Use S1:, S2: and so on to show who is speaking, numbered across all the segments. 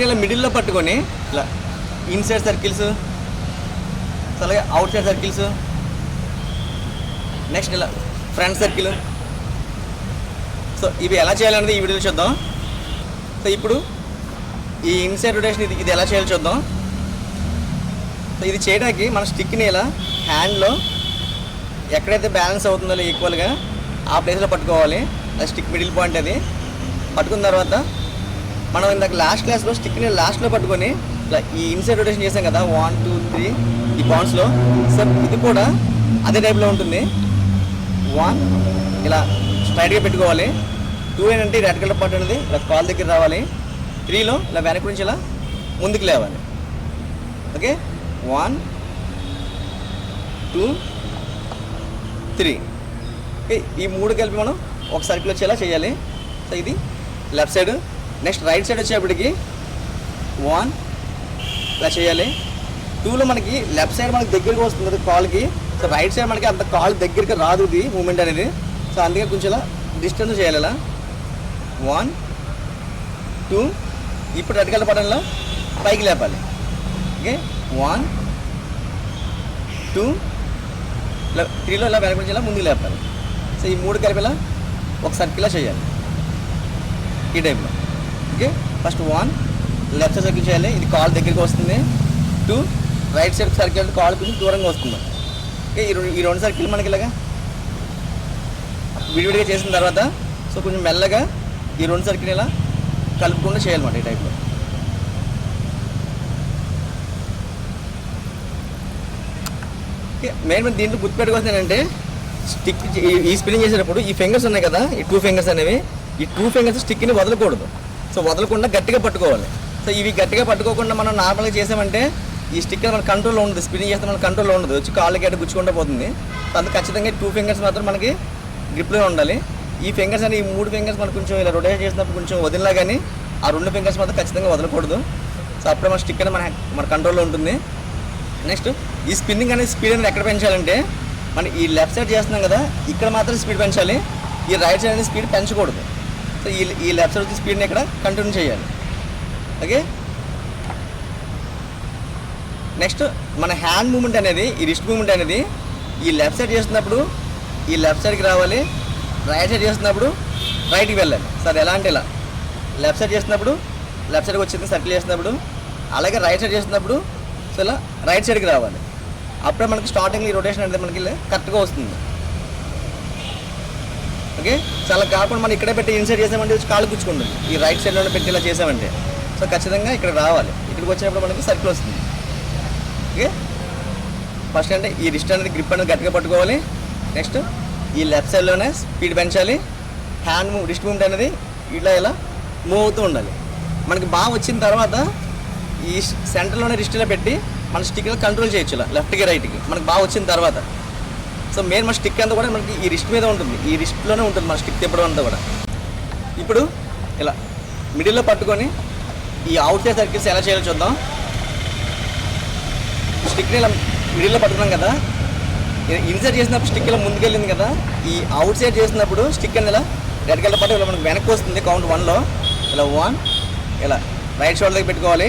S1: ఇలా మిడిల్లో పట్టుకొని ఇలా ఇన్సైడ్ సర్కిల్స్ అలాగే అవుట్ సైడ్ సర్కిల్స్ నెక్స్ట్ ఇలా ఫ్రంట్ సర్కిల్ సో ఇవి ఎలా చేయాలనేది ఈ వీడియోలో చూద్దాం. సో ఇప్పుడు ఈ ఇన్సైడ్ రొటేషన్ ఇది ఇది ఎలా చేయాలో చూద్దాం. సో ఇది చేయడానికి మన స్టిక్ని ఇలా హ్యాండ్లో ఎక్కడైతే బ్యాలెన్స్ అవుతుందో ఈక్వల్గా ఆ ప్లేస్లో పట్టుకోవాలి. అది స్టిక్ మిడిల్ పాయింట్ అది. పట్టుకున్న తర్వాత మనం ఇందాక లాస్ట్ క్లాస్లో స్టిక్ని లాస్ట్లో పట్టుకొని ఇలా ఈ ఇన్సైడ్ రొటేషన్ చేసాం కదా వన్ టూ త్రీ ఈ పాయింట్స్లో సో ఇది కూడా అదే టైప్లో ఉంటుంది. వన్ ఇలా స్ట్రైట్గా పెట్టుకోవాలి. టూ ఏంటంటే రెడ్ కలర్ పార్ట్ అనేది ఇలా కాల్ దగ్గర రావాలి. త్రీలో ఇలా వెనక నుంచి ఇలా ముందుకు లేవాలి. Okay one two three okay ఈ మూడు కలిపి మనం ఒక సర్కిల్ వచ్చేలా చేయాలి. సో ఇది left side next right side వచ్చేప్పటికి వన్ ఇలా చేయాలి. టూలో మనకి లెఫ్ట్ సైడ్ మనకి దగ్గరికి వస్తుంది కదా కాల్కి సో రైట్ సైడ్ మనకి అంత కాల్ దగ్గరికి రాదు ఇది మూమెంట్ అనేది. సో అందుకే కొంచెం ఇలా డిస్టెన్స్ చేయాలి ఇలా. వన్ టూ ఇప్పుడు రెడ్ కలర్ బటన్లో పైకి లేపాలి. ఓకే వన్ టూ ఇలా త్రీలో ఇలా వెనక ఇలా ముందుకు లేపాలి. సో ఈ మూడు కలిపి ఇలా ఒక సర్కిల్లా చేయాలి. ఈ టైంలో okay first one left side circle చేయాలి. ఇది కాల్ దగ్గరికి వస్తుంది. టూ రైట్ సైడ్ సర్కిల్ కాల్ కొంచెం దూరంగా వస్తుంది. ఓకే ఈ రెండు ఈ రెండు సర్కిల్ మనకి ఇలాగా విడివిడిగా చేసిన తర్వాత సో కొంచెం మెల్లగా ఈ రెండు సర్కిల్ ఇలా కలుపుకుండా చేయాలన్నమాట ఈ టైప్లో ఓకే మెయిన్ మన దీంట్లో గుర్తుపెట్టుకోవాల్సింది ఏంటంటే స్టిక్ ఈ స్పిన్నింగ్ చేసేటప్పుడు ఈ ఫింగర్స్ ఉన్నాయి కదా ఈ టూ ఫింగర్స్ అనేవి ఈ టూ ఫింగర్స్ స్టిక్ని వదలకూడదు. సో వదలకుండా గట్టిగా పట్టుకోవాలి. సో ఇవి గట్టిగా పట్టుకోకుండా మనం నార్మల్గా చేసామంటే ఈ స్టిక్కర్ మన కంట్రోల్లో ఉండదు స్పిన్నింగ్ చేస్తే మన కంట్రోల్లో ఉండదు. వచ్చి కాళ్ళకి అటు గుచ్చుకుంటూ పోతుంది. అందుకు ఖచ్చితంగా టూ ఫింగర్స్ మాత్రం మనకి గ్రిప్లో ఉండాలి. ఈ ఫింగర్స్ అని ఈ మూడు ఫింగర్స్ మనకు కొంచెం ఇలా రొటేట్ చేసినప్పుడు కొంచెం వదిలినా కానీ ఆ రెండు ఫింగర్స్ మాత్రం ఖచ్చితంగా వదలకూడదు. సో అప్పుడే మన స్టిక్ అనేది మన మన కంట్రోల్లో ఉంటుంది. నెక్స్ట్ ఈ స్పిన్నింగ్ అనేది స్పీడ్ అనేది ఎక్కడ పెంచాలంటే మనం ఈ లెఫ్ట్ సైడ్ చేస్తున్నాం కదా ఇక్కడ మాత్రం స్పీడ్ పెంచాలి. ఈ రైట్ సైడ్ అనేది స్పీడ్ పెంచకూడదు. సో ఈ ఈ లెఫ్ట్ సైడ్ వచ్చి స్పీడ్ని ఇక్కడ కంటిన్యూ చేయాలి. ఓకే నెక్స్ట్ మన హ్యాండ్ మూమెంట్ అనేది ఈ రిస్ట్ మూమెంట్ అనేది ఈ లెఫ్ట్ సైడ్ చేస్తున్నప్పుడు ఈ లెఫ్ట్ సైడ్కి రావాలి రైట్ సైడ్ చేస్తున్నప్పుడు రైట్కి వెళ్ళాలి. సార్ ఎలా అంటే ఇలా? లెఫ్ట్ సైడ్ చేస్తున్నప్పుడు లెఫ్ట్ సైడ్కి వచ్చింది సర్కిల్ చేస్తున్నప్పుడు అలాగే రైట్ సైడ్ చేస్తున్నప్పుడు సో ఇలా రైట్ సైడ్కి రావాలి. అప్పుడే మనకి స్టార్టింగ్ ఈ రొటేషన్ అనేది మనకి కరెక్ట్గా వస్తుంది. ఓకే? సో అలా కాకుండా మనం ఇక్కడే పెట్టి ఇన్సైడ్ చేసామంటే వచ్చి కాళ్ళు గుచ్చుకుంటుంది. ఈ రైట్ సైడ్లోనే పెట్టి ఇలా చేసామంటే. సో ఖచ్చితంగా ఇక్కడ రావాలి. ఇక్కడికి వచ్చినప్పుడు మనకి సర్కిల్ వస్తుంది. ఓకే? ఫస్ట్ అంటే ఈ రిస్ట్ అనేది గ్రిప్ అనేది గట్టిగా పట్టుకోవాలి. నెక్స్ట్ ఈ లెఫ్ట్ సైడ్లోనే స్పీడ్ పెంచాలి. హ్యాండ్ మూవ్ రిస్ట్ మూమెంట్ అనేది ఇలా ఇలా మూవ్ అవుతూ ఉండాలి. మనకి బాగా వచ్చిన తర్వాత ఈ సెంటర్లోనే రిస్ట్లో పెట్టి మన స్టిక్లో కంట్రోల్ చేయొచ్చు ఇలా. లెఫ్ట్కి రైట్కి మనకి బాగా వచ్చిన తర్వాత. సో మెయిన్ మన స్టిక్ అంతా కూడా మనకి ఈ రిస్ట్ మీద ఉంటుంది. ఈ రిస్ట్లోనే ఉంటుంది మన స్టిక్ తిప్పడం అంతా కూడా. ఇప్పుడు ఇలా మిడిల్లో పట్టుకొని ఈ అవుట్ సైడ్ సర్కిల్స్ ఎలా చేయాలో చూద్దాం. స్టిక్ని ఇలా మిడిల్లో పట్టుకున్నాం కదా. ఇన్సైడ్ చేసినప్పుడు స్టిక్ ఇలా ముందుకెళ్ళింది కదా. ఈ అవుట్ సైడ్ చేసినప్పుడు స్టిక్ అనేది ఇలా రెడ్ కలర్ పట్టు ఇలా మనకు వెనక్కి వస్తుంది కౌంట్ వన్లో ఇలా వన్ ఇలా రైట్ షోల్డర్కి పెట్టుకోవాలి.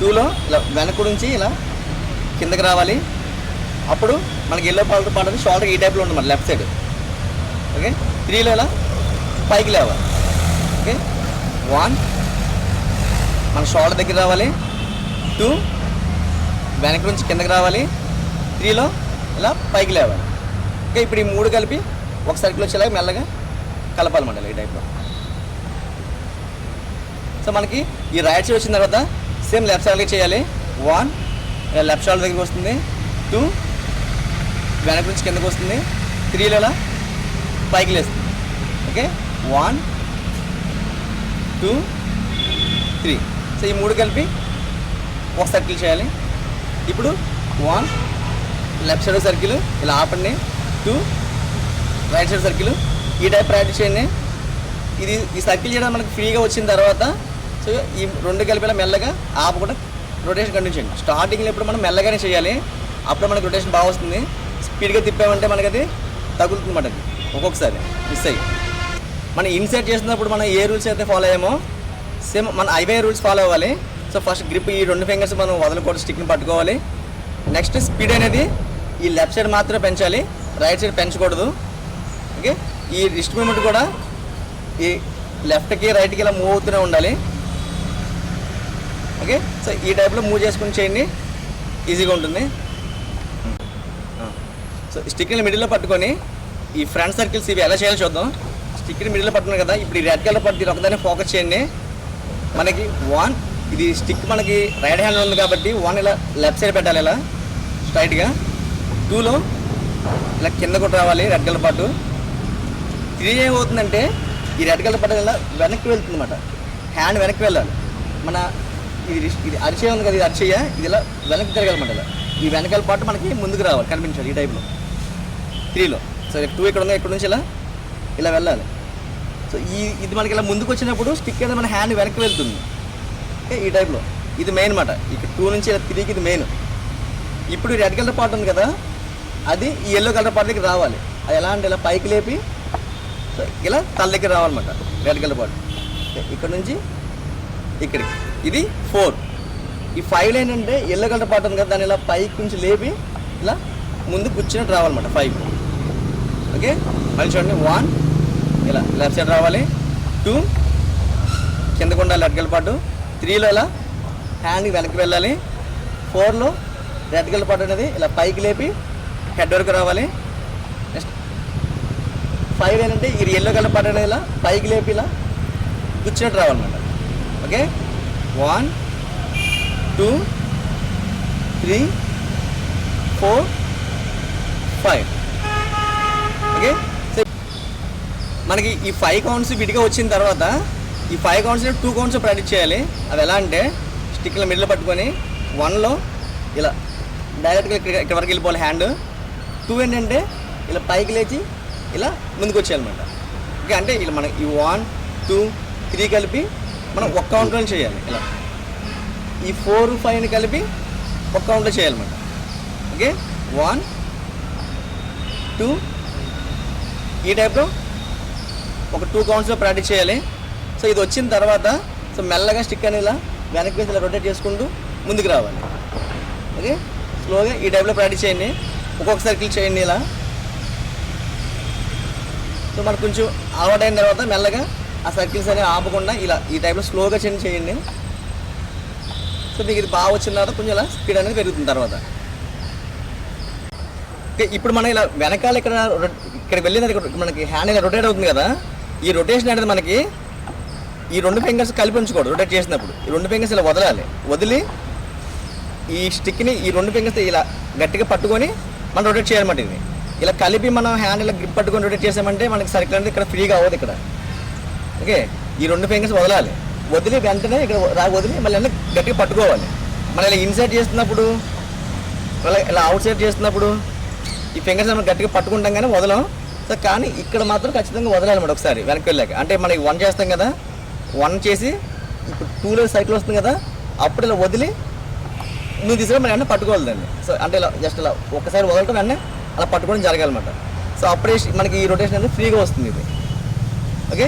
S1: టూలో ఇలా వెనక్కు నుంచి ఇలా కిందకి రావాలి. అప్పుడు మనకి ఎల్లో పాలతో పాటు షోల్డర్ ఈ టైప్లో ఉంటుంది మన లెఫ్ట్ సైడ్ ఓకే త్రీలో ఇలా పైకి లేవాలి ఓకే వన్ మన షోల్డర్ దగ్గర రావాలి. టూ వెనక నుంచి కిందకి రావాలి. త్రీలో ఇలా పైకి లేవాలి ఓకే ఇప్పుడు ఈ మూడు కలిపి ఒక సర్కిల్ వచ్చేలాగా మెల్లగా కలపాలన్నమాట ఇలా ఈ టైప్లో సో మనకి ఈ రైట్ సైడ్ వచ్చిన తర్వాత సేమ్ లెఫ్ట్ సైడ్కి చేయాలి. వన్ లెఫ్ట్ షోల్డర్ దగ్గరికి వస్తుంది. టూ వెనక నుంచి కిందకి వస్తుంది. త్రీలో ఇలా పైకి లేస్తుంది. Okay? One two three. So ఈ మూడు కలిపి ఒక సర్కిల్ చేయాలి. ఇప్పుడు వన్ లెఫ్ట్ సైడ్ సర్కిల్ ఇలా ఆపండి. టూ రైట్ సైడ్ సర్కిల్ ఈ టైప్ ప్రాక్టీస్ చేయండి. ఇది ఈ సర్కిల్ చేయడం మనకు ఫ్రీగా వచ్చిన తర్వాత సో ఈ రెండు కలిపి మెల్లగా ఆపకుండా రొటేషన్ కంటిన్యూ చేయండి. స్టార్టింగ్లో ఇప్పుడు మనం మెల్లగానే చేయాలి. అప్పుడు మనకి రొటేషన్ బాగా వస్తుంది. స్పీడ్గా తిప్పామంటే మనకి అది తగులుతుంది అది. ఒక్కొక్కసారి మిస్ అయ్యి. మనం ఇన్సైడ్ చేసినప్పుడు మనం ఏ రూల్స్ అయితే ఫాలో అయ్యామో సేమ్ మన ఐవే రూల్స్ ఫాలో అవ్వాలి. సో ఫస్ట్ గ్రిప్ ఈ రెండు ఫింగర్స్ మనం వదలకూడదు స్టిక్ని పట్టుకోవాలి. నెక్స్ట్ స్పీడ్ అనేది ఈ లెఫ్ట్ సైడ్ మాత్రమే పెంచాలి రైట్ సైడ్ పెంచకూడదు. ఓకే? ఈ రిస్ట్ మూమెంట్ కూడా ఈ లెఫ్ట్కి రైట్కి ఇలా మూవ్ అవుతూనే ఉండాలి. ఓకే? సో ఈ టైప్లో మూవ్ చేసుకుని చేయండి. ఈజీగా ఉంటుంది. సో స్టిక్ని మిడిల్లో పట్టుకొని ఈ ఫ్రంట్ సర్కిల్స్ ఇవి ఎలా చేయాలో చూద్దాం. స్టిక్ని మిడిల్లో పట్టుకున్నాం కదా ఇప్పుడు ఈ రెడ్ కలర్ పట్టి దీని ఒకదాన్ని ఫోకస్ చేయండి. మనకి వన్ ఇది స్టిక్ మనకి రైట్ హ్యాండ్ ఉంది కాబట్టి వన్ ఇలా లెఫ్ట్ సైడ్ పెట్టాలి ఇలా స్ట్రైట్గా టూలో ఇలా కింద కూడా రావాలి రెడ్ కలర్ పాటు త్రీ ఏమవుతుందంటే ఈ రెడ్ కలర్ పట్టు ఇలా వెనక్కి వెళ్తుంది అనమాట హ్యాండ్ వెనక్కి వెళ్ళాలి. మన ఇది ఇది అరిచేయ ఉంది కదా ఇది అరిచేయ ఇది ఇలా వెనక్కి తిరగాలన్నమాట ఇలా. ఈ వెనకాల పాటు మనకి ముందుకు రావాలి కనిపించాలి ఈ టైప్లో త్రీలో. సో టూ ఇక్కడ ఉంది ఇక్కడ నుంచి ఇలా ఇలా వెళ్ళాలి. సో ఈ ఇది మనకి ఇలా ముందుకు వచ్చినప్పుడు స్టిక్ అనేది మన హ్యాండ్ వెనక్కి వెళ్తుంది. ఓకే ఈ టైప్లో ఇది మెయిన్ మాట. ఇక్కడ టూ నుంచి ఇలా త్రీకి ఇది మెయిన్ ఇప్పుడు రెడ్ కలర్ పార్ట్ ఉంది కదా అది ఈ ఎల్లో కలర్ పార్ట్ దగ్గర రావాలి. అది ఎలా అంటే ఇలా పైకి లేపి సో ఇలా తల దగ్గర రావాలన్నమాట రెడ్ కలర్ పార్ట్ ఇక్కడ నుంచి ఇక్కడికి. ఇది ఫోర్ ఈ ఫైవ్ లైన్ అంటే ఎల్లో కలర్ పార్ట్ ఉంది కదా దాన్ని ఇలా పైకి నుంచి లేపి ఇలా ముందు కూర్చున్నట్టు రావాలన్నమాట ఫైవ్ ఓకే? మళ్ళీ చూడండి. వన్ ఇలా లెఫ్ట్ సైడ్ రావాలి. టూ కిందకు ఉండాలి పాటు త్రీలో ఇలా హ్యాండ్ వెనక్కి వెళ్ళాలి. ఫోర్లో రెడ్ కలర్ పాటు అనేది ఇలా పైకి లేపి హెడ్ వరకు రావాలి. నెక్స్ట్ ఫైవ్ ఏంటంటే ఈ ఎల్లో కలర్ పాటు అనేది ఇలా పైకి లేపి ఇలా కూర్చున్నట్టు రావాలన్నమాట. Okay? One two three four five okay. మనకి ఈ ఫైవ్ కౌంట్స్ విడిగా వచ్చిన తర్వాత ఈ ఫైవ్ కౌంట్స్ని టూ కౌంట్స్ ప్రాక్టీస్ చేయాలి. అవి ఎలా అంటే స్టిక్ల మిడిల్ పట్టుకొని వన్లో ఇలా డైరెక్ట్గా ఇక్కడ ఇక్కడ వరకు వెళ్ళిపోవాలి హ్యాండ్ టూ ఏంటంటే ఇలా పైకి లేచి ఇలా ముందుకు వచ్చేయాలన్నమాట. ఓకే అంటే ఇలా మనం ఈ వన్ టూ త్రీ కలిపి మనం ఒక్క కౌంట్లో చేయాలి. ఇలా ఈ ఫోర్ ఫైవ్ని కలిపి ఒక్క కౌంట్లో చేయాలన్నమాట. ఓకే వన్ టూ ఈ టైప్లో ఒక టూ కౌంట్స్లో ప్రాక్టీస్ చేయాలి. సో ఇది వచ్చిన తర్వాత సో మెల్లగా స్టిక్ అని ఇలా వెనక్కి ఇలా రొటేట్ చేసుకుంటూ ముందుకు రావాలి. ఓకే స్లోగా ఈ టైప్లో ప్రాక్టీస్ చేయండి. ఒక్కొక్క సర్కిల్ చేయండి ఇలా. సో మనకు కొంచెం అలవాటైన తర్వాత మెల్లగా ఆ సర్కిల్స్ అనేవి ఆపకుండా ఇలా ఈ టైప్లో స్లోగా చేంజ్ చేయండి. సో మీకు ఇది బాగా వచ్చిన తర్వాత కొంచెం ఇలా స్పీడ్ అనేది పెరుగుతుంది తర్వాత. ఇప్పుడు మనం ఇలా వెనకాల ఇక్కడ ఇక్కడ వెళ్ళిన మనకి హ్యాండ్ ఇలా రొటేట్ అవుతుంది కదా ఈ రొటేషన్ అనేది మనకి ఈ రెండు ఫింగర్స్ కలిపి ఉంచుకోడు రొటేట్ చేసినప్పుడు. ఈ రెండు ఫింగర్స్ ఇలా వదలాలి. వదిలి ఈ స్టిక్ని ఈ రెండు ఫింగర్స్ ఇలా గట్టిగా పట్టుకొని మనం రొటేట్ చేయాలన్నమాట ఇది. ఇలా కలిపి మనం హ్యాండ్ ఇలా గ్రిప్ పట్టుకొని రొటేట్ చేసామంటే మనకి సర్కిల్ అనేది ఇక్కడ ఫ్రీగా అవ్వదు ఇక్కడ. ఓకే ఈ రెండు ఫింగర్స్ వదలాలి. వదిలి వెంటనే ఇక్కడ రా వదిలి మళ్ళీ అన్నీ గట్టిగా పట్టుకోవాలి. మనం ఇలా ఇన్సైడ్ చేస్తున్నప్పుడు ఇలా ఇలా అవుట్ సైడ్ చేస్తున్నప్పుడు ఈ ఫింగర్స్ మనం గట్టిగా పట్టుకుంటాం కానీ వదలం. సో కానీ ఇక్కడ మాత్రం ఖచ్చితంగా వదలాలన్నమాట ఒకసారి వెనక్కి వెళ్ళాక. అంటే మనకి వన్ చేస్తాం కదా వన్ చేసి ఇప్పుడు టూలో సైకిల్ వస్తుంది కదా అప్పుడు ఇలా వదిలి నువ్వు తీసుకుని మనం వెంటనే పట్టుకోవాలి సో అంటే ఇలా జస్ట్ ఇలా ఒకసారి వదలటం వెంటనే అలా పట్టుకోవడం జరగాలన్నమాట సో అప్పుడే మనకి ఈ రొటేషన్ అనేది ఫ్రీగా వస్తుంది ఇది. ఓకే